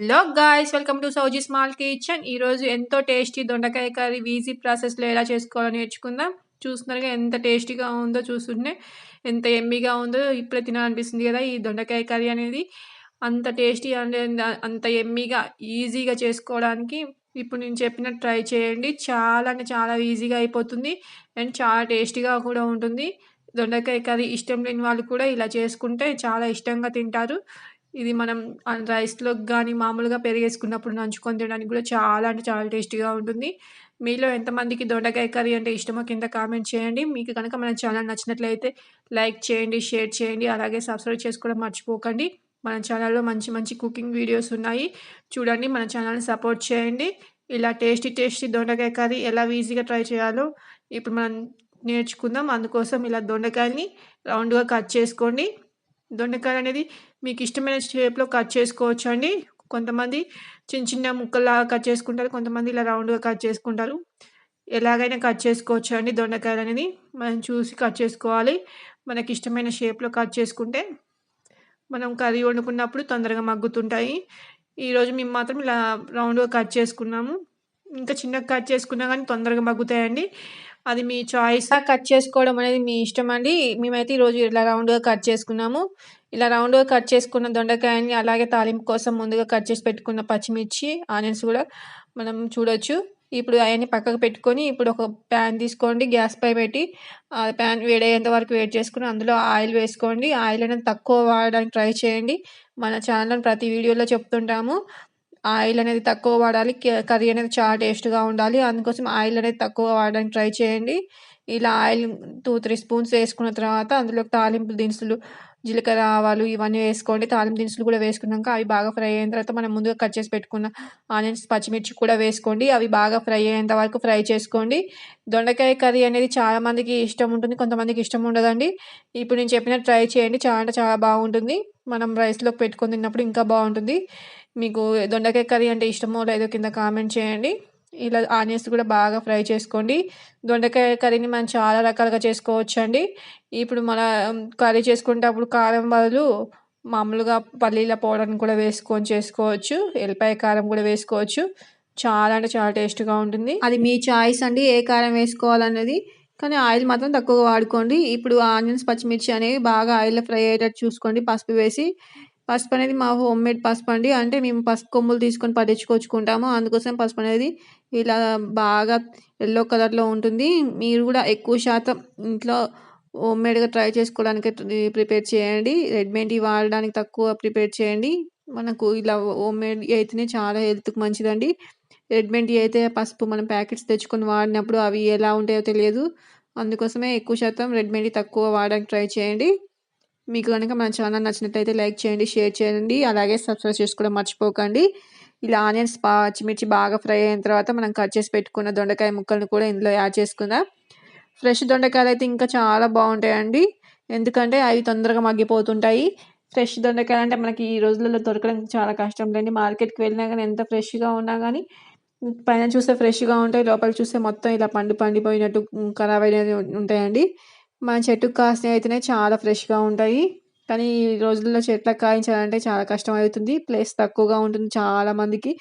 Hello guys welcome to Souji small kitchen ఈరోజు ఎంతో tasty దొండకాయ కర్రీ ఈజీ ప్రాసెస్లో ఎలా చేసుకోవాలో నేర్చుకుందాం. చూస్తున్నారుగా ఎంత టేస్టీగా ఉందో చూస్తుంటే ఎంత ఎమ్మిగా ఉందో ఇప్పుడే తినాలనిపిస్తుంది కదా ఈ దొండకాయ కర్రీ అనేది. అంత టేస్టీ అంటే అంత ఎమ్మిగా ఈజీగా చేసుకోవడానికి ఇప్పుడు నేను చెప్పినట్టు ట్రై చేయండి. చాలా అంటే చాలా ఈజీగా అయిపోతుంది అండ్ చాలా టేస్టీగా కూడా ఉంటుంది. దొండకాయ కర్రీ ఇష్టం లేని వాళ్ళు కూడా ఇలా చేసుకుంటే చాలా ఇష్టంగా తింటారు. ఇది మనం రైస్లోకి కానీ మామూలుగా పెరిగేసుకున్నప్పుడు నంచుకొని తినడానికి కూడా చాలా అంటే చాలా టేస్టీగా ఉంటుంది. మీలో ఎంతమందికి దొండకాయ కర్రీ అంటే ఇష్టమో కింద కామెంట్ చేయండి. మీకు కనుక మన ఛానల్ నచ్చినట్లయితే లైక్ చేయండి షేర్ చేయండి అలాగే సబ్స్క్రైబ్ చేసుకోవడం మర్చిపోకండి. మన ఛానల్లో మంచి మంచి కుకింగ్ వీడియోస్ ఉన్నాయి. చూడండి మన ఛానల్ని సపోర్ట్ చేయండి. ఇలా టేస్టీ టేస్టీ దొండకాయ కర్రీ ఎలా ఈజీగా ట్రై చేయాలో ఇప్పుడు మనం నేర్చుకుందాం. అందుకోసం ఇలా దొండకాయని రౌండ్గా కట్ చేసుకోండి. దొండకాయ అనేది మీకు ఇష్టమైన షేప్లో కట్ చేసుకోవచ్చు అండి కొంతమంది చిన్న చిన్న ముక్కల్లాగా కట్ చేసుకుంటారు కొంతమంది ఇలా రౌండ్గా కట్ చేసుకుంటారు. ఎలాగైనా కట్ చేసుకోవచ్చు అండి దొండకాయలు అనేది. మనం చూసి కట్ చేసుకోవాలి. మనకి ఇష్టమైన షేప్లో కట్ చేసుకుంటే మనం కర్రీ వండుకున్నప్పుడు తొందరగా మగ్గుతుంటాయి. ఈరోజు మేము మాత్రం ఇలా రౌండ్గా కట్ చేసుకున్నాము. ఇంకా చిన్నగా కట్ చేసుకున్నా కానీ తొందరగా మగ్గుతాయండి. అది మీ చాయిస్ కట్ చేసుకోవడం అనేది మీ ఇష్టం అండి. మేమైతే ఈరోజు ఇలా రౌండ్గా కట్ చేసుకున్నాము. ఇలా రౌండ్గా కట్ చేసుకున్న దొండకాయని అలాగే తాలింపు కోసం ముందుగా కట్ చేసి పెట్టుకున్న పచ్చిమిర్చి ఆనియన్స్ కూడా మనం చూడొచ్చు. ఇప్పుడు అవన్నీ పక్కకు పెట్టుకొని ఇప్పుడు ఒక ప్యాన్ తీసుకోండి. గ్యాస్ పై పెట్టి ఆ ప్యాన్ వేడయ్యేంత వరకు వేడి చేసుకుని అందులో ఆయిల్ వేసుకోండి. ఆయిల్ అనేది తక్కువ వాడడానికి ట్రై చేయండి. మన ఛానల్ ప్రతి వీడియోలో చెప్తుంటాము. ఆయిల్ అనేది తక్కువ వాడాలి. కర్రీ అనేది చాలా టేస్ట్గా ఉండాలి. అందుకోసం ఆయిల్ అనేది తక్కువ వాడడానికి ట్రై చేయండి. ఇలా ఆయిల్ టూ త్రీ స్పూన్స్ వేసుకున్న తర్వాత అందులో తాలింపు దినుసులు జీలకర్ర ఆవాలు ఇవన్నీ వేసుకోండి. తాలింపు దినుసులు కూడా వేసుకున్నాక అవి బాగా ఫ్రై అయిన తర్వాత మనం ముందుగా కట్ చేసి పెట్టుకున్న ఆనియన్స్ పచ్చిమిర్చి కూడా వేసుకోండి. అవి బాగా ఫ్రై అయ్యేంత వరకు ఫ్రై చేసుకోండి. దొండకాయ కర్రీ అనేది చాలా మందికి ఇష్టం ఉంటుంది. కొంతమందికి ఇష్టం ఉండదండి. ఇప్పుడు నేను చెప్పిన ట్రై చేయండి. చాలా అంటే చాలా బాగుంటుంది. మనం రైస్లో పెట్టుకొని తిన్నప్పుడు ఇంకా బాగుంటుంది. మీకు దొండకాయ కర్రీ అంటే ఇష్టమో లేదో కింద కామెంట్ చేయండి. ఇలా ఆనియన్స్ కూడా బాగా ఫ్రై చేసుకోండి. దొండకాయ కర్రీని మనం చాలా రకాలుగా చేసుకోవచ్చు అండి ఇప్పుడు మన కర్రీ చేసుకునేటప్పుడు కారం బదులు మామూలుగా పల్లీల పౌడర్ని కూడా వేసుకొని చేసుకోవచ్చు. ఎల్లిపాయ కారం కూడా వేసుకోవచ్చు. చాలా అంటే చాలా టేస్ట్గా ఉంటుంది. అది మీ చాయిస్ అండి ఏ కారం వేసుకోవాలన్నది. కానీ ఆయిల్ మాత్రం తక్కువగా వాడుకోండి. ఇప్పుడు ఆనియన్స్ పచ్చిమిర్చి అనేవి బాగా ఆయిల్లో ఫ్రై అయ్యేటట్టు చూసుకోండి. పసుపు వేసి పసుపు అనేది మా హోమ్ మేడ్ పసుపు అండి. అంటే మేము పసుపు కొమ్ములు తీసుకొని పట్టించుకొచ్చుకుంటాము. అందుకోసం పసుపు అనేది ఇలా బాగా ఎల్లో కలర్లో ఉంటుంది. మీరు కూడా ఎక్కువ శాతం ఇంట్లో హోమ్ మేడ్గా ట్రై చేసుకోవడానికి ప్రిపేర్ చేయండి. రెడీమేడ్ వాడడానికి తక్కువ ప్రిపేర్ చేయండి. మనకు ఇలా హోమ్ మేడ్ అయితేనే చాలా హెల్త్కి మంచిదండి. రెడీమేడ్ అయితే పసుపు మనం ప్యాకెట్స్ తెచ్చుకొని వాడినప్పుడు అవి ఎలా ఉంటాయో తెలియదు. అందుకోసమే ఎక్కువ శాతం రెడీమేడ్ తక్కువ వాడడానికి ట్రై చేయండి. మీకు కనుక మన ఛానల్ నచ్చినట్లయితే లైక్ చేయండి షేర్ చేయండి. అలాగే సబ్స్క్రైబ్ చేసుకోవడం మర్చిపోకండి. ఇలా ఆనియన్స్ పచ్చిమిర్చి బాగా ఫ్రై అయిన తర్వాత మనం కట్ చేసి పెట్టుకున్న దొండకాయ ముక్కలను కూడా ఇందులో యాడ్ చేసుకుందాం. ఫ్రెష్ దొండకాయలు అయితే ఇంకా చాలా బాగుంటాయండి. ఎందుకంటే అవి తొందరగా మగ్గిపోతుంటాయి. ఫ్రెష్ దొండకాయలు అంటే మనకి ఈ రోజులలో దొరకడం చాలా కష్టం లేండి. మార్కెట్కి వెళ్ళినా కానీ ఎంత ఫ్రెష్గా ఉన్నా కానీ పైన చూస్తే ఫ్రెష్గా ఉంటాయి లోపల చూస్తే మొత్తం ఇలా పండు పండిపోయినట్టు ఖరాబ్ అయినవి ఉంటాయండి. మన చెట్టుకు కాసినవి అయితేనే చాలా ఫ్రెష్గా ఉంటాయి. కానీ ఈ రోజుల్లో చెట్లకు కాయించాలంటే చాలా కష్టం అవుతుంది ప్లేస్ తక్కువగా ఉంటుంది చాలామందికి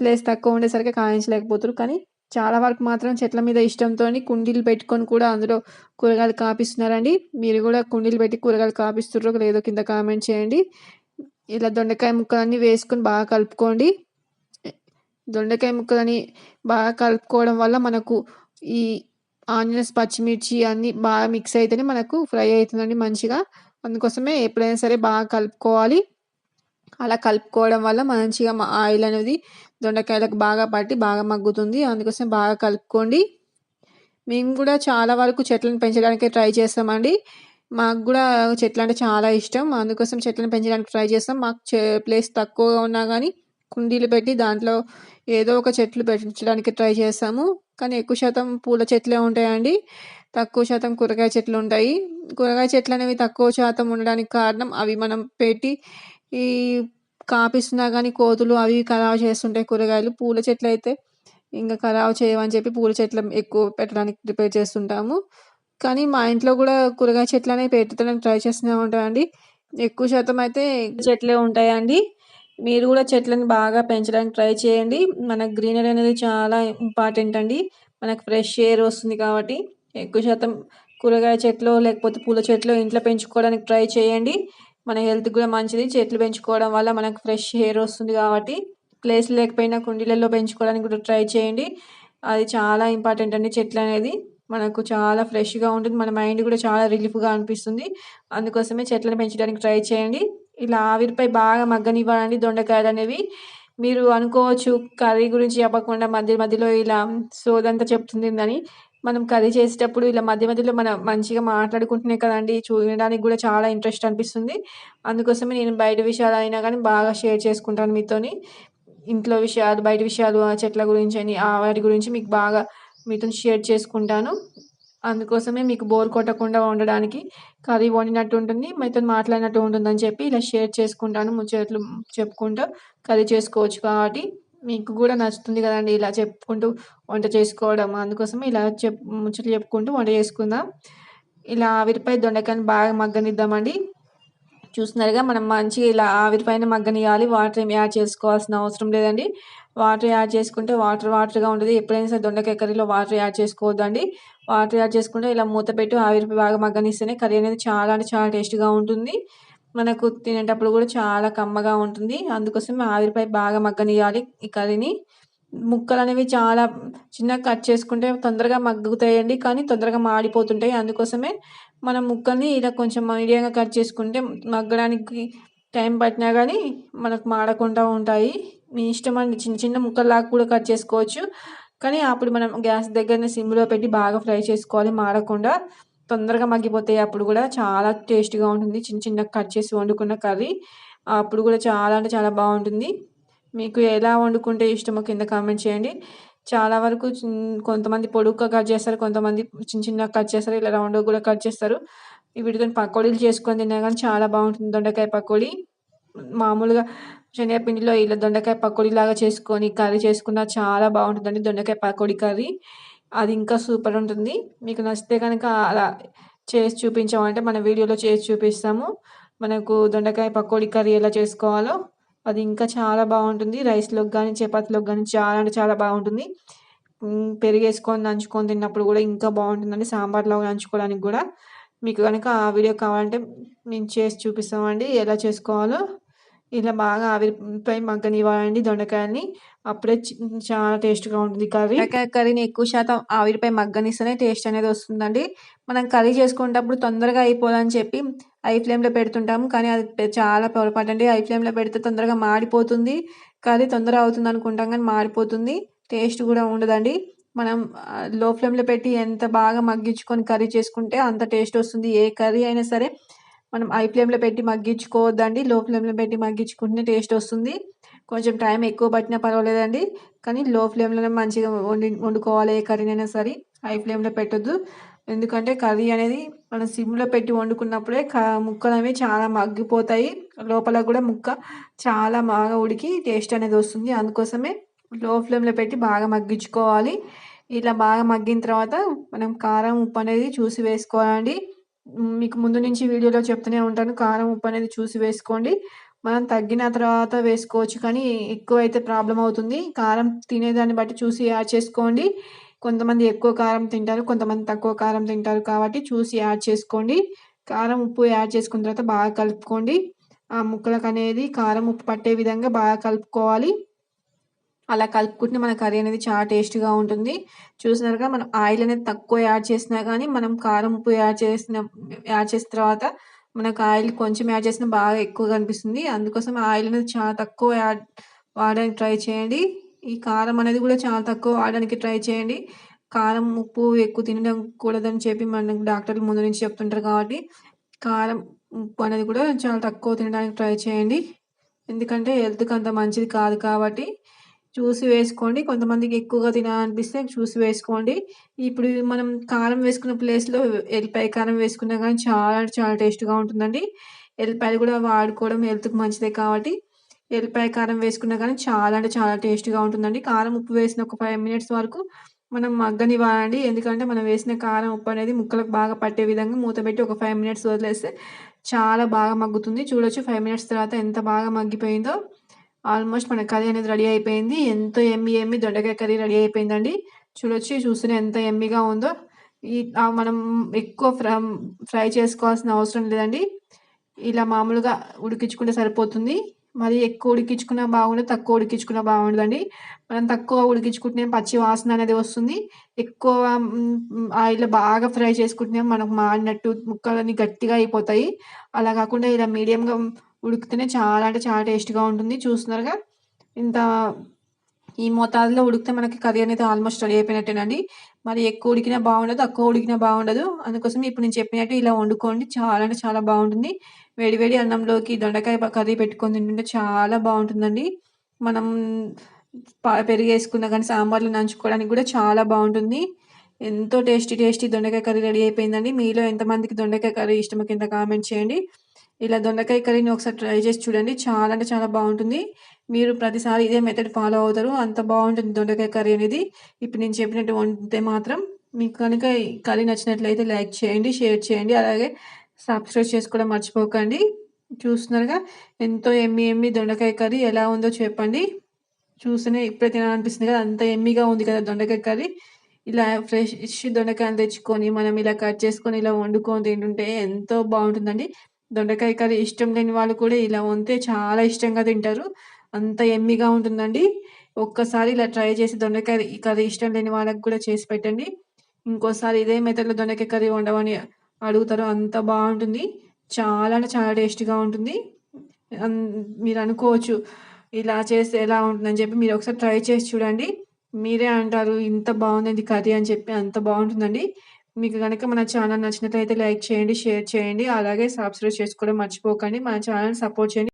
ప్లేస్ తక్కువ ఉండేసరికి కాయించలేకపోతారు. కానీ చాలా వరకు మాత్రం చెట్ల మీద ఇష్టంతో కుండీలు పెట్టుకొని కూడా అందులో కూరగాయలు కాపిస్తున్నారండి. మీరు కూడా కుండీలు పెట్టి కూరగాయలు కాపిస్తుర్రో లేదో కింద కామెంట్ చేయండి. ఇలా దొండకాయ ముక్కలన్నీ వేసుకొని బాగా కలుపుకోండి. దొండకాయ ముక్కలని బాగా కలుపుకోవడం వల్ల మనకు ఈ ఆనియన్స్ పచ్చిమిర్చి అన్నీ బాగా మిక్స్ అయితేనే మనకు ఫ్రై అవుతుందండి మంచిగా. అందుకోసమే ఎప్పుడైనా సరే బాగా కలుపుకోవాలి. అలా కలుపుకోవడం వల్ల మంచిగా ఆయిల్ అనేది దొండకాయలకు బాగా పట్టి బాగా మగ్గుతుంది. అందుకోసం బాగా కలుపుకోండి. మేము కూడా చాలా వరకు చెట్లను పెంచడానికి ట్రై చేస్తామండి. మాకు కూడా చెట్లు అంటే చాలా ఇష్టం. అందుకోసం చెట్లను పెంచడానికి ట్రై చేస్తాం. మాకు ప్లేస్ తక్కువగా ఉన్నా కానీ కుండీలు పెట్టి దాంట్లో ఏదో ఒక చెట్లు పెంచడానికి ట్రై చేస్తాము. కానీ ఎక్కువ శాతం పూల చెట్లే ఉంటాయండి. తక్కువ శాతం కూరగాయ చెట్లు ఉంటాయి. కూరగాయ చెట్లు అనేవి తక్కువ శాతం ఉండడానికి కారణం అవి మనం పెట్టి ఈ కాపిస్తున్నా కానీ కోతులు అవి ఖరాబ్ చేస్తుంటాయి కూరగాయలు. పూల చెట్లు అయితే ఇంకా ఖరాబ్ చేయమని చెప్పి పూల చెట్లు ఎక్కువ పెట్టడానికి ప్రిపేర్ చేస్తుంటాము. కానీ మా ఇంట్లో కూడా కూరగాయ చెట్లు అనేవి పెట్టడానికి ట్రై చేస్తూనే ఉంటామండి ఎక్కువ శాతం అయితే చెట్లే ఉంటాయండి. మీరు కూడా చెట్లను బాగా పెంచడానికి ట్రై చేయండి. మన గ్రీనరీ అనేది చాలా ఇంపార్టెంట్ అండి. మనకు ఫ్రెష్ ఎయిర్ వస్తుంది కాబట్టి ఎక్కువ శాతం కూరగాయ చెట్లు లేకపోతే పూల చెట్లు ఇంట్లో పెంచుకోవడానికి ట్రై చేయండి. మన హెల్త్ కూడా మంచిది. చెట్లు పెంచుకోవడం వల్ల మనకు ఫ్రెష్ ఎయిర్ వస్తుంది కాబట్టి ప్లేస్ లేకపోయినా కుండీలలో పెంచుకోవడానికి కూడా ట్రై చేయండి. అది చాలా ఇంపార్టెంట్ అండి చెట్లు అనేది. మనకు చాలా ఫ్రెష్గా ఉంటుంది. మన మైండ్ కూడా చాలా రిలీఫ్గా అనిపిస్తుంది. అందుకోసమే చెట్లను పెంచడానికి ట్రై చేయండి. ఇలా ఆవిరిపై బాగా మగ్గనివ్వాలండి దొండకాయలు అనేవి మీరు అనుకోవచ్చు కర్రీ గురించి చెప్పకుండా మధ్య మధ్యలో ఇలా సోదంతా చెప్తుంది అని మనం కర్రీ చేసేటప్పుడు ఇలా మధ్య మధ్యలో మనం మంచిగా మాట్లాడుకుంటున్నాయి కదండి చూడడానికి కూడా చాలా ఇంట్రెస్ట్ అనిపిస్తుంది. అందుకోసమే నేను బయట విషయాలు అయినా కానీ బాగా షేర్ చేసుకుంటాను మీతోని. ఇంట్లో విషయాలు బయట విషయాలు ఆ చెట్ల గురించి అని ఆ వాటి గురించి మీకు బాగా మీతో షేర్ చేసుకుంటాను. అందుకోసమే మీకు బోర్ కొట్టకుండా ఉండడానికి కర్రీ వండినట్టు ఉంటుంది మీతో మాట్లాడినట్టు ఉంటుందని చెప్పి ఇలా షేర్ చేసుకుంటాను ముచ్చట్లు చెప్పుకుంటూ కర్రీ చేసుకోవచ్చు కాబట్టి మీకు కూడా నచ్చుతుంది కదండి ఇలా చెప్పుకుంటూ వంట చేసుకోవడం. అందుకోసమే ఇలా చెప్ ముచ్చట్లు చెప్పుకుంటూ వంట చేసుకుందాం. ఇలా ఆవిరిపై దొండకాయని బాగా మగ్గనిద్దామండి. చూస్తున్నారుగా మనం మంచిగా ఇలా ఆవిరిపైన మగ్గనియాలి వాటర్ ఏమి యాడ్ చేసుకోవాల్సిన అవసరం లేదండి. వాటర్ యాడ్ చేసుకుంటే వాటర్ వాటర్గా ఉంటుంది. ఎప్పుడైనా సరే దొండకాయ కర్రీలో వాటర్ యాడ్ చేసుకోవద్దండి. వాటర్ యాడ్ చేసుకుంటే ఇలా మూత పెట్టి ఆవిరి బాగా మగ్గనిస్తేనే కర్రీ అనేది చాలా అంటే చాలా టేస్ట్గా ఉంటుంది. మనకు తినేటప్పుడు కూడా చాలా కమ్మగా ఉంటుంది. అందుకోసం ఆవిరిపై బాగా మగ్గనియాలి ఈ కర్రీని. ముక్కలు అనేవి చాలా చిన్నగా కట్ చేసుకుంటే తొందరగా మగ్గుతాయండి కానీ తొందరగా మాడిపోతుంటాయి. అందుకోసమే మనం ముక్కల్ని ఇలా కొంచెం మీడియంగా కట్ చేసుకుంటే మగ్గడానికి టైం పట్టినా కానీ మనకు మాడకుండా ఉంటాయి. మీ ఇష్టం అండి చిన్న చిన్న ముక్కల్లాగా కూడా కట్ చేసుకోవచ్చు. కానీ అప్పుడు మనం గ్యాస్ దగ్గరనే సిమ్లో పెట్టి బాగా ఫ్రై చేసుకోవాలి. మాడకుండా తొందరగా మగ్గిపోతాయి. అప్పుడు కూడా చాలా టేస్ట్గా ఉంటుంది. చిన్న చిన్న కట్ చేసి వండుకున్న కర్రీ అప్పుడు కూడా చాలా అంటే చాలా బాగుంటుంది. మీకు ఎలా వండుకుంటే ఇష్టమో కింద కామెంట్ చేయండి. చాలా వరకు కొంతమంది పొడుగ్గా కట్ చేస్తారు. కొంతమంది చిన్న చిన్నగా కట్ చేస్తారు. ఇలా రౌండ్గా కూడా కట్ చేస్తారు. వీటితో పకోడీలు చేసుకొని తిన్నా కానీ చాలా బాగుంటుంది. దొండకాయ పకోడీ. మామూలుగా శనగపిండిలో ఇలా దొండకాయ పకోడీ లాగా చేసుకొని కర్రీ చేసుకున్న చాలా బాగుంటుందండి దొండకాయ పకోడీ కర్రీ. అది ఇంకా సూపర్ ఉంటుంది. మీకు నచ్చితే కనుక అలా చేసి చూపించామంటే మన వీడియోలో చేసి చూపిస్తాము. మనకు దొండకాయ పకోడీ కర్రీ ఎలా చేసుకోవాలో అది ఇంకా చాలా బాగుంటుంది. రైస్లోకి కానీ చపాతీలోకి కానీ చాలా అంటే చాలా బాగుంటుంది. పెరిగేసుకొని నంచుకొని తిన్నప్పుడు కూడా ఇంకా బాగుంటుందండి సాంబార్లో నంచుకోవడానికి కూడా. మీకు కనుక ఆ వీడియో కావాలంటే మేము చేసి చూపిస్తామండి. ఎలా చేసుకోవాలో ఇలా బాగా ఆవిరిపై మగ్గనివ్వాలండి దొండకాయని అప్పుడే చాలా టేస్ట్గా ఉంటుంది కర్రీ. దొండకాయ కర్రీని ఎక్కువ శాతం ఆవిరిపై మగ్గనిస్తేనే టేస్ట్ అనేది వస్తుందండి. మనం కర్రీ చేసుకునేటప్పుడు తొందరగా అయిపోవాలని చెప్పి ఐ ఫ్లేమ్లో పెడుతుంటాము. కానీ అది చాలా పొరపాటు అండి ఐ ఫ్లేమ్లో పెడితే తొందరగా మాడిపోతుంది. కర్రీ తొందర అవుతుంది అనుకుంటాం కానీ మాడిపోతుంది. టేస్ట్ కూడా ఉండదండి. మనం లో ఫ్లేమ్లో పెట్టి ఎంత బాగా మగ్గించుకొని కర్రీ చేసుకుంటే అంత టేస్ట్ వస్తుంది. ఏ కర్రీ అయినా సరే మనం హై ఫ్లేమ్లో పెట్టి మగ్గించుకోవద్దండి లో ఫ్లేమ్లో పెట్టి మగ్గించుకుంటే టేస్ట్ వస్తుంది. కొంచెం టైం ఎక్కువ పట్టినా పర్వాలేదండి. కానీ లో ఫ్లేమ్లోనే మంచిగా వండి వండుకోవాలి ఏ కర్రీనైనా సరే. హై ఫ్లేమ్లో పెట్టొద్దు. ఎందుకంటే కర్రీ అనేది మనం సిమ్లో పెట్టి వండుకున్నప్పుడే క ముక్కలు అనేవి చాలా మగ్గిపోతాయి. లోపల కూడా ముక్క చాలా బాగా ఉడికి టేస్ట్ అనేది వస్తుంది. అందుకోసమే లో ఫ్లేమ్లో పెట్టి బాగా మగ్గించుకోవాలి. ఇలా బాగా మగ్గిన తర్వాత మనం కారం ఉప్పు అనేది చూసి వేసుకోవాలండి. మీకు ముందు నుంచి వీడియోలో చెప్తూనే ఉంటాను. కారం ఉప్పు అనేది చూసి వేసుకోండి. మనం తగ్గిన తర్వాత వేసుకోవచ్చు కానీ ఎక్కువ అయితే ప్రాబ్లం అవుతుంది. కారం తినేదాన్ని బట్టి చూసి యాడ్ చేసుకోండి. కొంతమంది ఎక్కువ కారం తింటారు కొంతమంది తక్కువ కారం తింటారు కాబట్టి చూసి యాడ్ చేసుకోండి. కారం ఉప్పు యాడ్ చేసుకున్న తర్వాత బాగా కలుపుకోండి. ఆ ముక్కలకు అనేది కారం ఉప్పు పట్టే విధంగా బాగా కలుపుకోవాలి. అలా కలుపుకుంటే మన కర్రీ అనేది చాలా టేస్ట్గా ఉంటుంది. చూసినారుగా మనం ఆయిల్ అనేది తక్కువ యాడ్ చేసినా కానీ మనం కారం ఉప్పు యాడ్ చేసిన యాడ్ చేసిన తర్వాత మనకు ఆయిల్ కొంచెం యాడ్ చేసినా బాగా ఎక్కువ కనిపిస్తుంది. అందుకోసం ఆయిల్ అనేది చాలా తక్కువ యాడ్ వాడడానికి ట్రై చేయండి. ఈ కారం అనేది కూడా చాలా తక్కువ వాడడానికి ట్రై చేయండి. కారం ఉప్పు ఎక్కువ తినడం కూడదని చెప్పి మనకు డాక్టర్లు ముందు నుంచి చెప్తుంటారు కాబట్టి కారం ఉప్పు అనేది కూడా చాలా తక్కువ తినడానికి ట్రై చేయండి. ఎందుకంటే హెల్త్కి అంత మంచిది కాదు కాబట్టి చూసి వేసుకోండి. కొంతమందికి ఎక్కువగా తినాలనిపిస్తే చూసి వేసుకోండి. ఇప్పుడు మనం కారం వేసుకున్న ప్లేస్లో ఎల్లిపాయ కారం వేసుకున్నా కానీ చాలా చాలా టేస్ట్గా ఉంటుందండి. ఎల్లిపాయలు కూడా వాడుకోవడం హెల్త్కి మంచిదే కాబట్టి ఎల్లిపాయ కారం వేసుకున్నా కానీ చాలా అంటే చాలా టేస్ట్గా ఉంటుందండి. కారం ఉప్పు వేసిన ఒక ఫైవ్ మినిట్స్ వరకు మనం మగ్గనివ్వాలండి. ఎందుకంటే మనం వేసిన కారం ఉప్పు అనేది ముక్కలకు బాగా పట్టే విధంగా మూత పెట్టి ఒక ఫైవ్ మినిట్స్ వదిలేస్తే చాలా బాగా మగ్గుతుంది. చూడొచ్చు ఫైవ్ మినిట్స్ తర్వాత ఎంత బాగా మగ్గిపోయిందో. ఆల్మోస్ట్ మన కర్రీ అనేది రెడీ అయిపోయింది. ఎంతో ఎమ్మి ఎమ్మి దొండకాయ కర్రీ రెడీ అయిపోయిందండి. చూడొచ్చి చూస్తూనే ఎంత ఎమ్మిగా ఉందో. ఈ మనం ఎక్కువ ఫ్రై ఫ్రై చేసుకోవాల్సిన అవసరం లేదండి. ఇలా మామూలుగా ఉడికించుకుంటే సరిపోతుంది. మరి ఎక్కువ ఉడికించుకున్నా బాగుండదు తక్కువ ఉడికించుకున్నా బాగుండదండి. మనం తక్కువ ఉడికించుకుంటే పచ్చి వాసన అనేది వస్తుంది. ఎక్కువ ఆయిల్ బాగా ఫ్రై చేసుకుంటే మనకు మాడినట్టు ముక్కలన్నీ గట్టిగా అయిపోతాయి. అలా కాకుండా ఇలా మీడియంగా ఉడికితేనే చాలా అంటే చాలా టేస్ట్గా ఉంటుంది. చూస్తున్నారుగా? ఇంత ఈ మోతాదులో ఉడికితే మనకి కర్రీ అనేది ఆల్మోస్ట్ రెడీ అయిపోయినట్టేనండి. మరి ఎక్కువ ఉడికినా బాగుండదు తక్కువ ఉడికినా బాగుండదు. అందుకోసం ఇప్పుడు నేను చెప్పినట్టు ఇలా వండుకోండి. చాలా అంటే చాలా బాగుంటుంది. వేడి వేడి అన్నంలోకి దొండకాయ కర్రీ పెట్టుకొని తింటుంటే చాలా బాగుంటుందండి. మనం పెరుగు వేసుకున్న కానీ సాంబార్లు నంచుకోవడానికి కూడా చాలా బాగుంటుంది. ఎంతో టేస్టీ టేస్టీ దొండకాయ కర్రీ రెడీ అయిపోయిందండి. మీలో ఎంతమందికి దొండకాయ కర్రీ ఇష్టమో కింద కామెంట్ చేయండి. ఇలా దొండకాయ కర్రీని ఒకసారి ట్రై చేసి చూడండి. చాలా అంటే చాలా బాగుంటుంది. మీరు ప్రతిసారి ఇదే మెథడ్ ఫాలో అవుతారు. అంత బాగుంటుంది దొండకాయ కర్రీ అనేది. ఇప్పుడు నేను చెప్పినట్టు వండితే మాత్రం మీకు కనుక ఈ కర్రీ నచ్చినట్లయితే లైక్ చేయండి షేర్ చేయండి. అలాగే సబ్స్క్రైబ్ చేసుకోవడం మర్చిపోకండి. చూస్తున్నారుగా? ఎంతో ఎమ్మి ఎమ్మి దొండకాయ కర్రీ ఎలా ఉందో చెప్పండి. చూస్తేనే ఇప్పుడే తినాలనిపిస్తుంది కదా. అంత ఎమ్మిగా ఉంది కదా దొండకాయ కర్రీ. ఇలా ఫ్రెష్ దొండకాయలు తెచ్చుకొని మనం ఇలా కట్ చేసుకొని ఇలా వండుకొని తింటుంటే ఎంతో బాగుంటుందండి. దొండకాయ కర్రీ ఇష్టం లేని వాళ్ళు కూడా ఇలా వంతే చాలా ఇష్టంగా తింటారు. అంత ఎమ్మిగా ఉంటుందండి. ఒక్కసారి ఇలా ట్రై చేసి దొండకాయ కర్రీ ఇష్టం లేని వాళ్ళకి కూడా చేసి పెట్టండి. ఇంకోసారి ఇదే మెథడ్లో దొండకాయ కర్రీ వండమని అడుగుతారు అంత బాగుంటుంది. చాలా అంటే చాలా టేస్టీగా ఉంటుంది. మీరు అనుకోవచ్చు ఇలా చేస్తే ఎలా ఉంటుందని చెప్పి మీరు ఒకసారి ట్రై చేసి చూడండి. మీరే అంటారు ఇంత బాగుంది కర్రీ అని చెప్పి అంత బాగుంటుందండి. మీకు కనుక మన ఛానల్ నచ్చినట్లయితే లైక్ చేయండి షేర్ చేయండి అలాగే సబ్స్క్రైబ్ చేసుకోవడం మర్చిపోకండి. మన ఛానల్ సపోర్ట్ చేయండి.